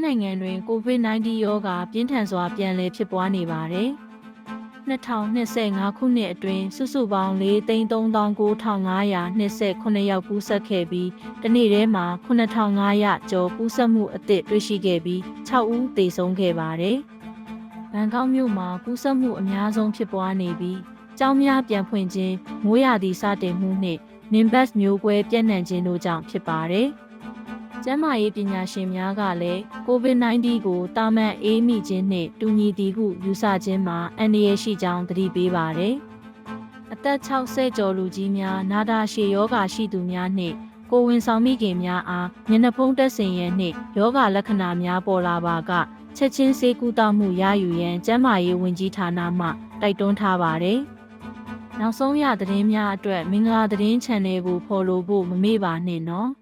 င်းနိုင်ငံတွင် COVID-19 ရောဂါပြင်းထန်စွာပြန်လည်ဖြစ်ပွားနေပါတယ်။2025ခုနှစ်အတွင်းစုစုပေါင်း4,39,529ယောက်ကူးစက်ခဲ့ပြီးတနေ့တည်းမှာ9,500ကျော်ကူးစက်မှုအသစ်တွေ့ရှိခဲ့ပြီး6ဦးသေဆုံးခဲ့ပါတယ်။ဘန်ကောက်မြို့မှာကူးစက်မှုအများဆုံးဖြစ်ပွားနေပြီးကျောင်းများပြန်ဖွင့်ခြင်းမိုးရာသီစတင်မှုနှင့် Nimbus မျိုးကွဲပြန့်နှံ့ခြင်းတို့ကြောင့်ဖြစ်ပါတယ်။ ကျန်းမာရေးပညာရှင်များကလည်း COVID-19 ကိုတာမန်အေးမိခြင်းနှင့်တူညီသည်ဟုယူဆခြင်းမှာအန္တရာယ်ရှိကြောင်းသတိပေးပါတယ်။အသက်60ကျော်လူကြီးများနာတာရှည်ယောဂါရှိသူများနှင့်ကိုယ်ဝန်ဆောင်မိခင်များအားမျက်နှာဖုံးတက်ဆင်ရန်နှင့်ယောဂလက္ခဏာများပေါ်လာပါကချက်ချင်းဆေးကုသမှုရယူရန်ကျန်းမာရေးဝန်ကြီးဌာနမှတိုက်တွန်းထားပါတယ်။နောက်ဆုံးရသတင်းများအတွက်မင်္ဂလာသတင်း channel ကို follow ဖို့မမေ့ပါနဲ့နော်။